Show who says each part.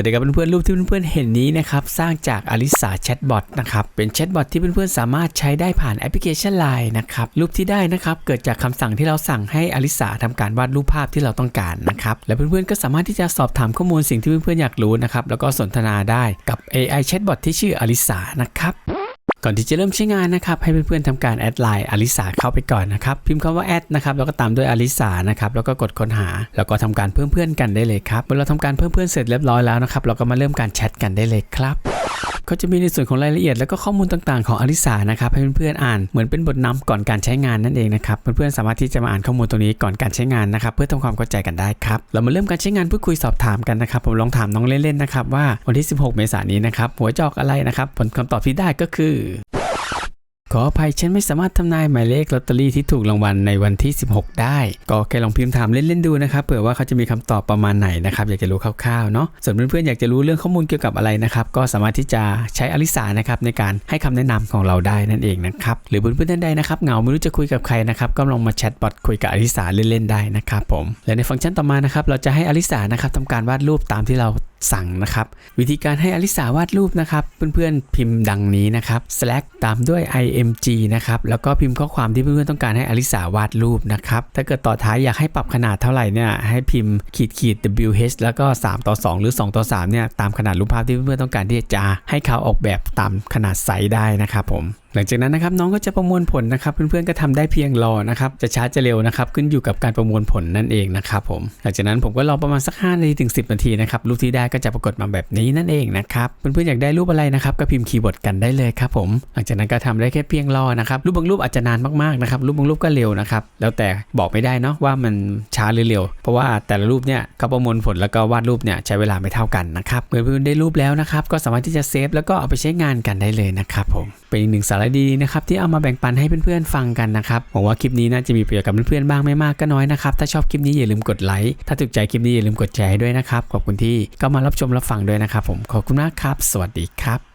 Speaker 1: แต่เดี๋ยวกับเพื่อนๆรูปที่เพื่อนๆเห็นนี้นะครับสร้างจากอลิสาแชทบอทนะครับเป็นแชทบอทที่เพื่อนๆสามารถใช้ได้ผ่านแอปพลิเคชัน Line นะครับรูปที่ได้นะครับเกิดจากคำสั่งที่เราสั่งให้อลิสาทำการวาดรูปภาพที่เราต้องการนะครับและเพื่อนๆก็สามารถที่จะสอบถามข้อมูลสิ่งที่เพื่อนๆอยากรู้นะครับแล้วก็สนทนาได้กับ AI แชทบอทที่ชื่ออลิสานะครับ ก่อนที่จะเริ่มใช้งานนะครับให้เพื่อนๆทำการแอดไลน์อลิสาเข้าไปก่อนนะครับพิมพ์คำว่าแอดนะครับแล้วก็ตามด้วยอลิสานะครับแล้วก็กดค้นหา แล้วก็ทำการเพิ่มเพื่อนกันได้เลยครับเมื่อเราทำการเพิ่มเพื่อนเสร็จเรียบร้อยแล้วนะครับเราก็มาเริ่มการแชทกันได้เลยครับ ก็จะมีในส่วนของรายละเอียดแล้วก็ข้อมูลต่างๆของอลิสานะครับให้เพื่อนๆอ่านเหมือนเป็นบทนำก่อนการใช้งานนั่นเองนะครับเพื่อนๆสามารถที่จะมาอ่านข้อมูลตรงนี้ก่อนการใช้งานนะครับเพื่อทำความเข้าใจกันได้ครับเรามาเริ่มการใช้งานพูดคุยสอบถามกันนะครับผมลองถามน้องเล่นๆนะครับว่าวันที่ 16 เมษายนนี้นะครับหัวจอกอะไรนะครับผลคำตอบที่ได้ก็คือ ขออภัยฉันไม่สามารถทำนายหมายเลขลอตเตอรี่ที่ถูกรางวัลในวันที่ 16 ได้ ก็แค่ลองพิมพ์ถามเล่นๆดูนะครับเผื่อว่าเขาจะมีคำตอบประมาณไหนนะครับอยากจะรู้คร่าวๆเนาะส่วนเพื่อนๆอยากจะรู้เรื่องข้อมูลเกี่ยวกับอะไรนะครับก็สามารถที่จะใช้อลิสานะครับในการให้คำแนะนำของเราได้นั่นเองนะครับหรือเพื่อนๆท่านใดนะครับเหงาไม่รู้จะคุยกับใครนะครับก็ลองมาแชทบอทคุยกับอลิสาเล่นๆได้นะครับผมและในฟังก์ชันต่อมานะครับเราจะให้อลิสานะครับทำการวาดรูปตามที่เรา สั่งนะครับ วิธีการให้อลิสาวาดรูปนะครับ เพื่อนๆพิมพ์ดังนี้นะครับ slash ตามด้วย img นะครับแล้วก็พิมพ์ข้อความที่เพื่อนๆต้องการให้อลิสาวาดรูปนะครับถ้าเกิดต่อท้ายอยากให้ปรับขนาดเท่าไหร่เนี่ยให้พิมพ์ขีดขีด wh แล้วก็ 3 ต่อ 2 หรือ 2 ต่อ3เนี่ยตามขนาดรูปภาพที่เพื่อนๆต้องการที่จะให้เขาออกแบบตามขนาดไซส์ได้นะครับผม หลังจากนั้นนะครับน้องก็จะประมวลผลนะครับ เพื่อนๆก็ทำได้เพียงรอนะครับจะช้าจะเร็วนะครับขึ้นอยู่กับการประมวลผลนั่นเองนะครับผมหลังจากนั้นผมก็รอประมาณสัก5นาทีถึง10 นาทีนะครับรูปที่ได้ก็จะปรากฏมาแบบนี้นั่นเองนะครับเพื่อนๆอยากได้รูปอะไรนะครับก็พิมพ์คีย์เวิร์ดกันได้เลยครับผมหลังจากนั้นก็ทำได้แค่เพียงรอนะครับรูปบางรูปอาจจะนานมากๆนะครับรูปบางรูปก็เร็วนะครับแล้วแต่บอกไม่ได้เนาะว่ามันช้าหรือเร็ว เพราะว่าแต่ละรูปเนี่ยเขาประมวลผลแล้วก็วาดรูปเนี่ยใช้เวลาไม่เท่ากันนะครับเมื่อเพื่อนๆได้รูปแล้วนะครับก็สามารถที่จะเซฟแล้วก็เอาไปใช้งานกันได้เลยนะครับผมเป็นอีกหนึ่งสาระดีๆนะครับที่เอามาแบ่งปันให้เพื่อนๆฟังกันนะครับหวังว่าคลิปนี้น่าจะมีประโยชน์กับเพื่อนๆบ้างไม่มากก็น้อยนะครับถ้าชอบคลิปนี้อย่าลืมกดไลค์ถ้าถูกใจคลิปนี้อย่าลืมกดแชร์ด้วยนะครับขอบคุณที่ก็มารับชมรับฟังด้วยนะครับผมขอบคุณมากครับ สวัสดีครับ